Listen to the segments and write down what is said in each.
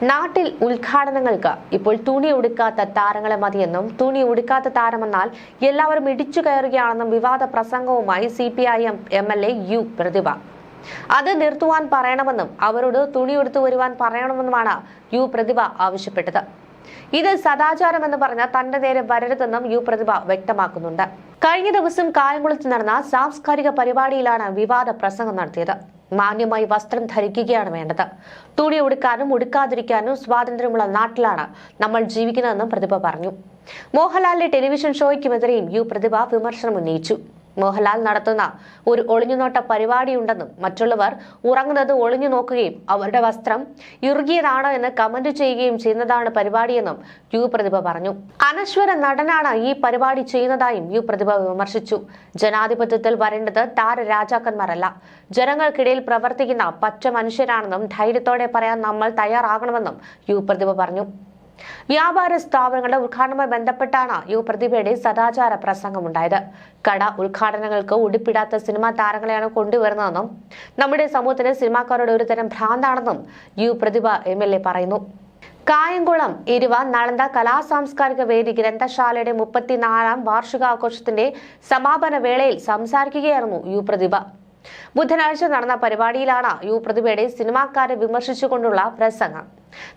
നാട്ടിൽ ഉദ്ഘാടനങ്ങൾക്ക് ഇപ്പോൾ തുണി ഉടുക്കാത്ത താരങ്ങളെ മതിയെന്നും തുണി ഉടുക്കാത്ത താരമെന്നാൽ എല്ലാവരും ഇടിച്ചു കയറുകയാണെന്നും വിവാദ പ്രസംഗവുമായി C P I M M L A U Prathibha. അത് നിർത്തുവാൻ പറയണമെന്നും അവരോട് തുണി ഉടുത്തു വരുവാൻ പറയണമെന്നുമാണ് യു പ്രതിഭ ആവശ്യപ്പെട്ടത്. ഇത് സദാചാരം എന്ന് പറഞ്ഞ തന്റെ നേരെ വരരുതെന്നും യു പ്രതിഭ വ്യക്തമാക്കുന്നുണ്ട്. കഴിഞ്ഞ ദിവസം കായംകുളത്ത് നടന്ന സാംസ്കാരിക പരിപാടിയിലാണ് വിവാദ പ്രസംഗം നടത്തിയത്. മാന്യമായി വസ്ത്രം ധരിക്കുകയാണ് വേണ്ടത്. തുണി ഉടുക്കാനും ഉടുക്കാതിരിക്കാനും സ്വാതന്ത്ര്യമുള്ള നാട്ടിലാണ് നമ്മൾ ജീവിക്കുന്നതെന്നും പ്രതിഭ പറഞ്ഞു. മോഹൻലാലിന്റെ ടെലിവിഷൻ ഷോയ്ക്കുമെതിരെയും യു പ്രതിഭ വിമർശനം ഉന്നയിച്ചു മോഹൻലാൽ നടത്തുന്ന ഒരു ഒളിഞ്ഞുനോട്ട പരിപാടിയുണ്ടെന്നും മറ്റുള്ളവർ ഉറങ്ങുന്നത് ഒളിഞ്ഞു നോക്കുകയും അവരുടെ വസ്ത്രം ഇറുകിയതാണോ എന്ന് കമന്റ് ചെയ്യുകയും ചെയ്യുന്നതാണ് പരിപാടിയെന്നും യു പ്രതിഭ പറഞ്ഞു. അനശ്വര നടനാണ് ഈ പരിപാടി ചെയ്യുന്നതായും യു പ്രതിഭ വിമർശിച്ചു. ജനാധിപത്യത്തിൽ വരേണ്ടത് താര രാജാക്കന്മാരല്ല. ജനങ്ങൾക്കിടയിൽ പ്രവർത്തിക്കുന്ന പച്ച മനുഷ്യരാണെന്നും ധൈര്യത്തോടെ പറയാൻ നമ്മൾ തയ്യാറാകണമെന്നും യു പ്രതിഭ പറഞ്ഞു. വ്യാപാര സ്ഥാപനങ്ങളുടെ ഉദ്ഘാടനവുമായി ബന്ധപ്പെട്ടാണ് യു പ്രതിഭയുടെ സദാചാര പ്രസംഗമുണ്ടായത്. കട ഉദ്ഘാടനങ്ങൾക്ക് ഉടുപ്പിടാത്ത സിനിമാ താരങ്ങളെയാണ് കൊണ്ടുവരുന്നതെന്നും നമ്മുടെ സമൂഹത്തിന് സിനിമാക്കാരുടെ ഒരുതരം ഭ്രാന്താണെന്നും U Prathibha M L A പറയുന്നു. കായംകുളം ഇരുവ നളന്ത കലാ സാംസ്കാരിക വേദി ഗ്രന്ഥശാലയുടെ മുപ്പത്തിനാലാം വാർഷികാഘോഷത്തിന്റെ സമാപന വേളയിൽ സംസാരിക്കുകയായിരുന്നു യു പ്രതിഭ. ബുധനാഴ്ച നടന്ന പരിപാടിയിലാണ് യു പ്രതിഭയുടെ സിനിമാക്കാരെ വിമർശിച്ചുകൊണ്ടുള്ള പ്രസംഗം.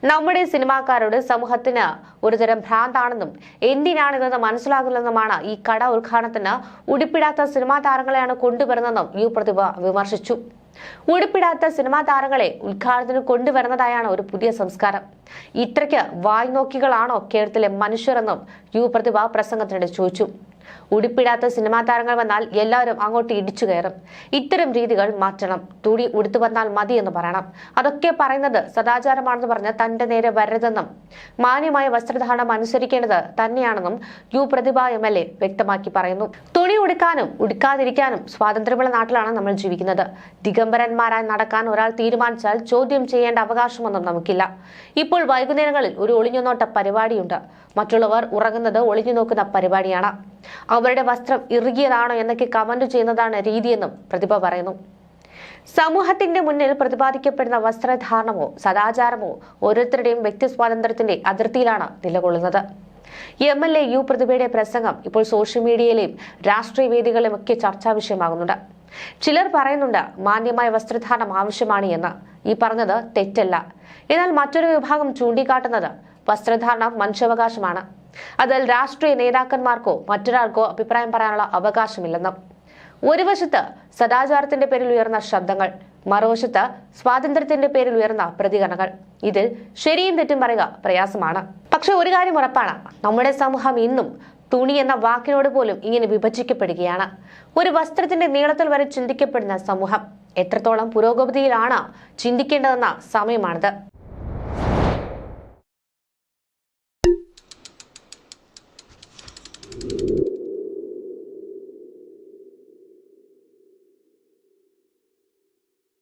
നമ്മുടെ സിനിമാക്കാരോട് സമൂഹത്തിന് ഒരുതരം ഭ്രാന്താണെന്നും എന്തിനാണിതെന്ന് മനസ്സിലാകില്ലെന്നുമാണ് ഈ കട ഉദ്ഘാടനത്തിന് ഉടുപ്പിടാത്ത സിനിമാ താരങ്ങളെയാണ് കൊണ്ടുവരുന്നതെന്നും യു പ്രതിഭ വിമർശിച്ചു. ഉടുപ്പിടാത്ത സിനിമാ താരങ്ങളെ ഉദ്ഘാടനത്തിന് കൊണ്ടുവരുന്നതായാണ് ഒരു പുതിയ സംസ്കാരം. ഇത്രയ്ക്ക് വായ്നോക്കികളാണോ കേരളത്തിലെ മനുഷ്യരെന്നും യു പ്രതിഭ പ്രസംഗത്തിനിടെ ചോദിച്ചു. ഉടുപ്പിടാത്ത സിനിമാ താരങ്ങൾ വന്നാൽ എല്ലാവരും അങ്ങോട്ട് ഇടിച്ചു കയറും. ഇത്തരം രീതികൾ മാറ്റണം. തുണി ഉടുത്തു വന്നാൽ മതി എന്ന് പറയണം. അതൊക്കെ പറയുന്നത് സദാചാരമാണെന്ന് പറഞ്ഞ് തന്റെ നേരെ വരരുതെന്നും മാന്യമായ വസ്ത്രധാരണം അനുസരിക്കേണ്ടത് തന്നെയാണെന്നും യു പ്രതിഭ എം വ്യക്തമാക്കി പറയുന്നു. തുണി ഉടുക്കാനും ഉടുക്കാതിരിക്കാനും സ്വാതന്ത്ര്യമുള്ള നാട്ടിലാണ് നമ്മൾ ജീവിക്കുന്നത്. ദിഗംബരന്മാരായി നടക്കാൻ ഒരാൾ തീരുമാനിച്ചാൽ ചോദ്യം ചെയ്യേണ്ട അവകാശമൊന്നും നമുക്കില്ല. ഇപ്പോൾ വൈകുന്നേരങ്ങളിൽ ഒരു ഒളിഞ്ഞുനോട്ട പരിപാടിയുണ്ട്. മറ്റുള്ളവർ ഉറങ്ങുന്നത് ഒളിഞ്ഞു നോക്കുന്ന പരിപാടിയാണ്. അവരുടെ വസ്ത്രം ഇറുകിയതാണോ എന്നൊക്കെ കമന്റ് ചെയ്യുന്നതാണ് രീതിയെന്നും പ്രതിഭ പറയുന്നു. സമൂഹത്തിന്റെ മുന്നിൽ പ്രതിപാദിക്കപ്പെടുന്ന വസ്ത്രധാരണമോ സദാചാരമോ ഓരോരുത്തരുടെയും വ്യക്തി സ്വാതന്ത്ര്യത്തിന്റെ അതിർത്തിയിലാണ് നിലകൊള്ളുന്നത്. M L A U Prathibha പ്രസംഗം ഇപ്പോൾ സോഷ്യൽ മീഡിയയിലെയും രാഷ്ട്രീയ വേദികളിലും ഒക്കെ ചർച്ചാ വിഷയമാകുന്നുണ്ട്. ചിലർ പറയുന്നുണ്ട് മാന്യമായ വസ്ത്രധാരണം ആവശ്യമാണ് എന്ന്. ഈ പറഞ്ഞത് തെറ്റല്ല. എന്നാൽ മറ്റൊരു വിഭാഗം ചൂണ്ടിക്കാട്ടുന്നത് വസ്ത്രധാരണം മനുഷ്യാവകാശമാണ്. അതിൽ രാഷ്ട്രീയ നേതാക്കന്മാർക്കോ മറ്റൊരാൾക്കോ അഭിപ്രായം പറയാനുള്ള അവകാശമില്ലെന്നും. ഒരു വശത്ത് സദാചാരത്തിന്റെ പേരിൽ ഉയർന്ന ശബ്ദങ്ങൾ മറുവശത്ത് സ്വാതന്ത്ര്യത്തിന്റെ പേരിൽ ഉയർന്ന പ്രതികരണങ്ങൾ. ഇതിൽ ശരിയും തെറ്റും പറയുക പ്രയാസമാണ്. പക്ഷെ ഒരു കാര്യം ഉറപ്പാണ്. നമ്മുടെ സമൂഹം ഇന്നും തുണി എന്ന വാക്കിനോട് പോലും ഇങ്ങനെ വിഭജിക്കപ്പെടുകയാണ്. ഒരു വസ്ത്രത്തിന്റെ നീളത്തിൽ വരെ ചിന്തിക്കപ്പെടുന്ന സമൂഹം എത്രത്തോളം പുരോഗതിയിലാണ് ചിന്തിക്കേണ്ടതെന്ന സമയമാണിത്.